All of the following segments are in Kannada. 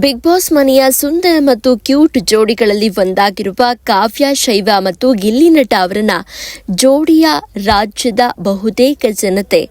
ಬಿಗ್ ಬಾಸ್ ಮನೆಯ ಸುಂದರ ಮತ್ತು ಕ್ಯೂಟ್ ಜೋಡಿಗಳಲ್ಲಿ ಒಂದಾಗಿರುವ ಕಾವ್ಯ, ಶೈವ ಮತ್ತು ಗಿಲ್ಲಿ ನಟ ಅವರನ್ನ ಜೋಡಿಯ ರಾಜ್ಯದ ಬಹುತೇಕ ಜನತೆ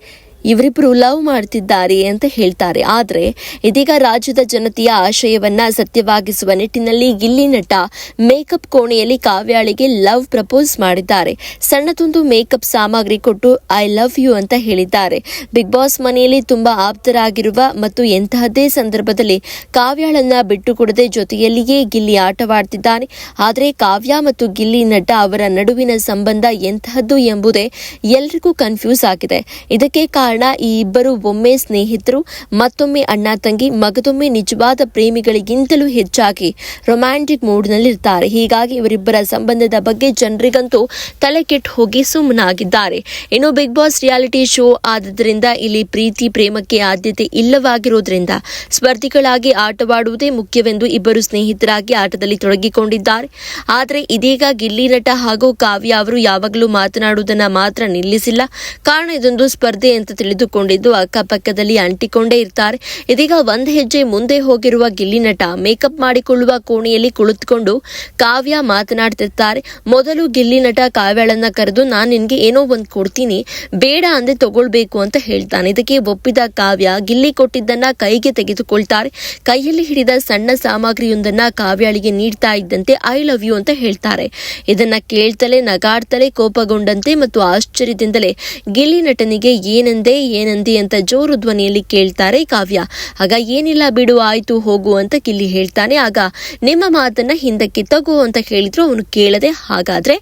ಇವರಿಬ್ಬರು ಲವ್ ಮಾಡ್ತಿದ್ದಾರೆ ಅಂತ ಹೇಳ್ತಾರೆ. ಆದರೆ ಇದೀಗ ರಾಜ್ಯದ ಜನತೆಯ ಆಶಯವನ್ನ ಸತ್ಯವಾಗಿಸುವ ನಿಟ್ಟಿನಲ್ಲಿ ಗಿಲ್ಲಿ ನಟ ಮೇಕಪ್ ಕೋಣೆಯಲ್ಲಿ ಕಾವ್ಯಾಳಿಗೆ ಲವ್ ಪ್ರಪೋಸ್ ಮಾಡಿದ್ದಾರೆ. ಸಣ್ಣದೊಂದು ಮೇಕಪ್ ಸಾಮಗ್ರಿ ಕೊಟ್ಟು ಐ ಲವ್ ಯು ಅಂತ ಹೇಳಿದ್ದಾರೆ. ಬಿಗ್ ಬಾಸ್ ಮನೆಯಲ್ಲಿ ತುಂಬಾ ಆಪ್ತರಾಗಿರುವ ಮತ್ತು ಎಂತಹದ್ದೇ ಸಂದರ್ಭದಲ್ಲಿ ಕಾವ್ಯಾಳನ್ನ ಬಿಟ್ಟುಕೊಡದೆ ಜೊತೆಯಲ್ಲಿಯೇ ಗಿಲ್ಲಿ ಆಟವಾಡ್ತಿದ್ದಾನೆ. ಆದರೆ ಕಾವ್ಯ ಮತ್ತು ಗಿಲ್ಲಿ ನಟ ಅವರ ನಡುವಿನ ಸಂಬಂಧ ಎಂತಹದ್ದು ಎಂಬುದೇ ಎಲ್ರಿಗೂ ಕನ್ಫ್ಯೂಸ್ ಆಗಿದೆ. ಇದಕ್ಕೆ ಕಾರಣ ಈ ಇಬ್ಬರು ಒಮ್ಮೆ ಸ್ನೇಹಿತರು, ಮತ್ತೊಮ್ಮೆ ಅಣ್ಣ ತಂಗಿ, ಮಗದೊಮ್ಮೆ ನಿಜವಾದ ಪ್ರೇಮಿಗಳಿಗಿಂತಲೂ ಹೆಚ್ಚಾಗಿ ರೊಮ್ಯಾಂಟಿಕ್ ಮೂಡ್ನಲ್ಲಿರ್ತಾರೆ. ಹೀಗಾಗಿ ಇವರಿಬ್ಬರ ಸಂಬಂಧದ ಬಗ್ಗೆ ಜನರಿಗಂತೂ ತಲೆ ಕೆಟ್ಟು ಹೋಗಿ ಸುಮ್ಮನಾಗಿದ್ದಾರೆ. ಇನ್ನು ಬಿಗ್ ಬಾಸ್ ರಿಯಾಲಿಟಿ ಶೋ ಆದ್ದರಿಂದ ಇಲ್ಲಿ ಪ್ರೀತಿ, ಪ್ರೇಮಕ್ಕೆ ಆದ್ಯತೆ ಇಲ್ಲವಾಗಿರೋದ್ರಿಂದ ಸ್ಪರ್ಧಿಗಳಾಗಿ ಆಟವಾಡುವುದೇ ಮುಖ್ಯವೆಂದು ಇಬ್ಬರು ಸ್ನೇಹಿತರಾಗಿ ಆಟದಲ್ಲಿ ತೊಡಗಿಕೊಂಡಿದ್ದಾರೆ. ಆದರೆ ಇದೀಗ ಗಿಲ್ಲಿ ನಟ ಹಾಗೂ ಕಾವ್ಯ ಅವರು ಯಾವಾಗಲೂ ಮಾತನಾಡುವುದನ್ನು ಮಾತ್ರ ನಿಲ್ಲಿಸಿಲ್ಲ. ಕಾರಣ ಇದೊಂದು ಸ್ಪರ್ಧೆ ಅಂತ ತಿಳಿದುಕೊಂಡಿದ್ದು, ಅಕ್ಕಪಕ್ಕದಲ್ಲಿ ಅಂಟಿಕೊಂಡೇ ಇರ್ತಾರೆ. ಇದೀಗ ಒಂದು ಹೆಜ್ಜೆ ಮುಂದೆ ಹೋಗಿರುವ ಗಿಲ್ಲಿ ನಟ ಮೇಕಪ್ ಮಾಡಿಕೊಳ್ಳುವ ಕೋಣೆಯಲ್ಲಿ ಕುಳಿತುಕೊಂಡು ಕಾವ್ಯ ಮಾತನಾಡ್ತಿರ್ತಾರೆ. ಮೊದಲು ಗಿಲ್ಲಿ ನಟ ಕಾವ್ಯಳನ್ನ ಕರೆದು, ನಾನು ನಿನ್ಗೆ ಏನೋ ಒಂದು ಕೊಡ್ತೀನಿ, ಬೇಡ ಅಂದೆ ತಗೊಳ್ಬೇಕು ಅಂತ ಹೇಳ್ತಾನೆ. ಇದಕ್ಕೆ ಒಪ್ಪಿದ ಕಾವ್ಯ ಗಿಲ್ಲಿ ಕೊಟ್ಟಿದ್ದನ್ನ ಕೈಗೆ ತೆಗೆದುಕೊಳ್ತಾರೆ. ಕೈಯಲ್ಲಿ ಹಿಡಿದ ಸಣ್ಣ ಸಾಮಗ್ರಿಯೊಂದನ್ನ ಕಾವ್ಯಾಳಿಗೆ ನೀಡ್ತಾ ಇದ್ದಂತೆ, ಐ ಲವ್ ಯು ಅಂತ ಹೇಳ್ತಾರೆ. ಇದನ್ನ ಕೇಳ್ತಲೇ, ನಗಾಡ್ತಲೇ ಕೋಪಗೊಂಡಂತೆ ಮತ್ತು ಆಶ್ಚರ್ಯದಿಂದಲೇ ಗಿಲ್ಲಿ ನಟನಿಗೆ ಏನಂದೆ ಏನಂದಿ ಅಂತ ಜೋರು ಧ್ವನಿಯಲ್ಲಿ ಕೇಳ್ತಾರೆ ಕಾವ್ಯ. ಆಗ ಏನಿಲ್ಲ ಬಿಡು, ಆಯ್ತು, ಹೋಗು ಅಂತ ಕಿಲ್ಲಿ ಹೇಳ್ತಾನೆ. ಆಗ ನಿಮ್ಮ ಮಾತನ್ನ ಹಿಂದಕ್ಕೆ ತಗೋ ಅಂತ ಹೇಳಿದ್ರು ಅವನು ಕೇಳದೆ ಹಾಗಾದ್ರೆ,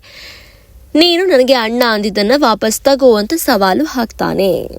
ನೀನು ನನಗೆ ಅಣ್ಣ ಅಂದಿದ್ದನ್ನ ವಾಪಸ್ ತಗೋ ಅಂತ ಸವಾಲು ಹಾಕ್ತಾನೆ.